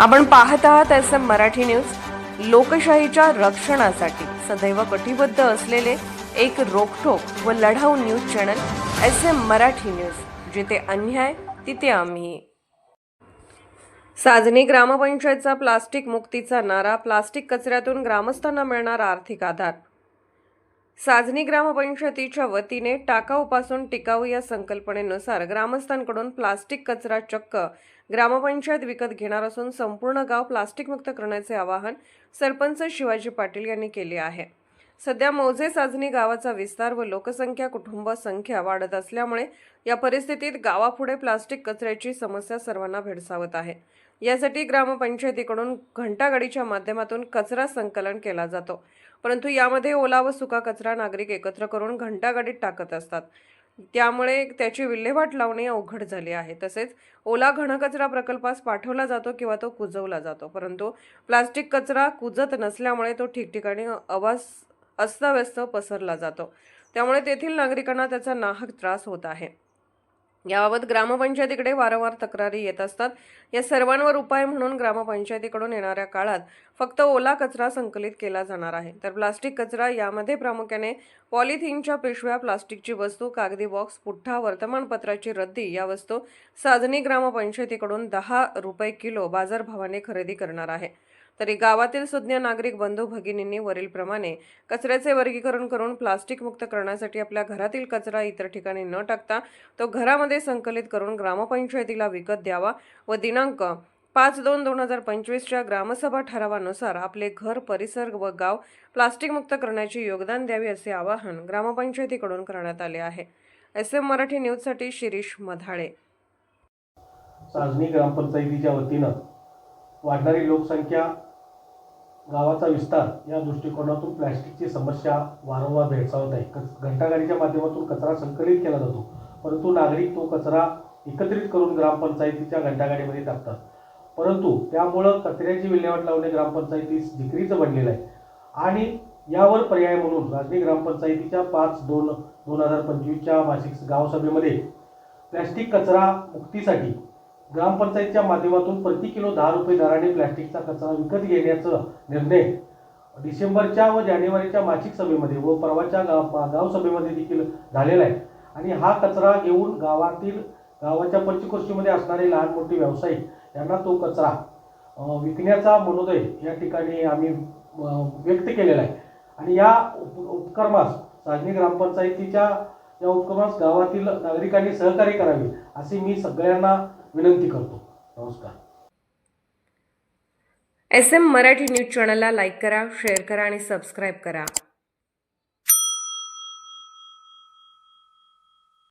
आपण पाहत आहात एस एम मराठी न्यूज. लोकशाहीच्या रक्षणासाठी सदैव कटिबद्ध असलेले एक रोखोक व लढाऊ news channel S M Marathi news. जिथे अन्याय तिथे आम्ही. साजनी ग्रामपंचायतचा प्लास्टिक मुक्तीचा नारा. प्लास्टिक कचऱ्यातून ग्रामस्थांना मिळणार आर्थिक आधार. साजनी ग्रामपंचायतीच्या वतीने टाकाऊपासून टिकाऊ या संकल्पनेनुसार ग्रामस्थांकडून प्लास्टिक कचरा चक्क ग्रामपंचायत विकत घेणार असून संपूर्ण गाव प्लास्टिक मुक्त करण्याचे आवाहन सरपंच शिवाजी पाटील यांनी केले आहे. सध्या मौजे साजनी गावाचा विस्तार व लोकसंख्या कुटुंब संख्या वाढत असल्यामुळे या परिस्थितीत गावापुढे प्लास्टिक कचऱ्याची समस्या सर्वांना भेडसावत आहे. यासाठी ग्रामपंचायतीकडून घंटागाडीच्या माध्यमातून कचरा संकलन केला जातो. परंतु यामध्ये ओला व सुका कचरा नागरिक एकत्र करून घंटागाडीत टाकत असतात. त्यामुळे त्याची विल्हेवाट लावणे अवघड झाले आहे. तसेच ओला घनकचरा प्रकल्पास पाठवला जातो किंवा तो कुजवला जातो. परंतु प्लास्टिक कचरा कुजत नसल्यामुळे तो ठिकठिकाणी अवास अस्ताव्यस्त पसरला जातो. त्यामुळे तेथील नागरिकांना त्याचा नाहक त्रास होत आहे. याबाबत ग्रामपंचायतीकडे वारंवार तक्रारी येत असतात. या सर्वांवर उपाय म्हणून ग्रामपंचायतीकडून येणाऱ्या काळात फक्त ओला कचरा संकलित केला जाणार आहे. तर प्लास्टिक कचरा यामध्ये प्रामुख्याने पॉलिथिनच्या पिशव्या प्लास्टिकची वस्तू कागदी बॉक्स पुठ्ठा वर्तमानपत्राची रद्दी या वस्तू साधनी ग्रामपंचायतीकडून दहा रुपये किलो बाजारभावाने खरेदी करणार आहे. तरी गावातील सुज्ञ नागरिक बंधू भगिनींनी वरीलप्रमाणे कचऱ्याचे वर्गीकरण करून प्लास्टिक मुक्त करण्यासाठी आपल्या घरातील कचरा इतर ठिकाणी न टाकता तो घरामध्ये संकलित करून ग्रामपंचायतीला विकत द्यावा व दिनांक पाच दोन दोन हजार पंचवीसच्या ग्रामसभा ठरावानुसार आपले घर परिसर व गाव प्लास्टिक मुक्त करण्याचे योगदान द्यावे असे आवाहन ग्रामपंचायतीकडून करण्यात आले आहे. एस एम मराठी न्यूजसाठी शिरीष मधाळे. साजनी ग्रामपंचायतीच्या वतीनं वाढणारी लोकसंख्या गावाचा विस्तार या दृष्टिकोनातून प्लॅस्टिकची समस्या वारंवार भेडसावत आहे. कच घंटागाडीच्या माध्यमातून कचरा संकलित केला जातो परंतु नागरिक तो कचरा एकत्रित करून ग्रामपंचायतीच्या घंटागाडीमध्ये टाकतात. परंतु त्यामुळं कचऱ्याची विल्हेवाट लावणे ग्रामपंचायतीस जिकरीचं बनलेलं आहे. आणि यावर पर्याय म्हणून राष्ट्रीय ग्रामपंचायतीच्या पाच दोन दोन हजार पंचवीसच्या मासिक गावसभेमध्ये प्लॅस्टिक कचरा मुक्तीसाठी ग्रामपंचायतच्या माध्यमातून प्रति किलो दहा रुपये दराने प्लॅस्टिकचा कचरा विकत घेण्याचा निर्णय. डिसेंबरच्या व जानेवारीच्या मासिक सभेमध्ये व परवाच्या गाव गाव सभेमध्ये देखील झालेला आहे. आणि हा कचरा घेऊन गावातील गावाच्या पंचकृषीमध्ये असणारे लहान मोठे व्यावसायिक यांना तो कचरा विकण्याचा मनोदय या ठिकाणी आम्ही व्यक्त केलेला आहे. आणि या उप उपक्रमास साजनी ग्रामपंचायतीच्या या उपक्रमास गावातील नागरिकांनी सहकार्य करावे असे मी सगळ्यांना विनंती करतो. नमस्कार. एस एम मराठी न्यूज चॅनलला लाईक करा शेअर करा आणि सबस्क्राईब करा.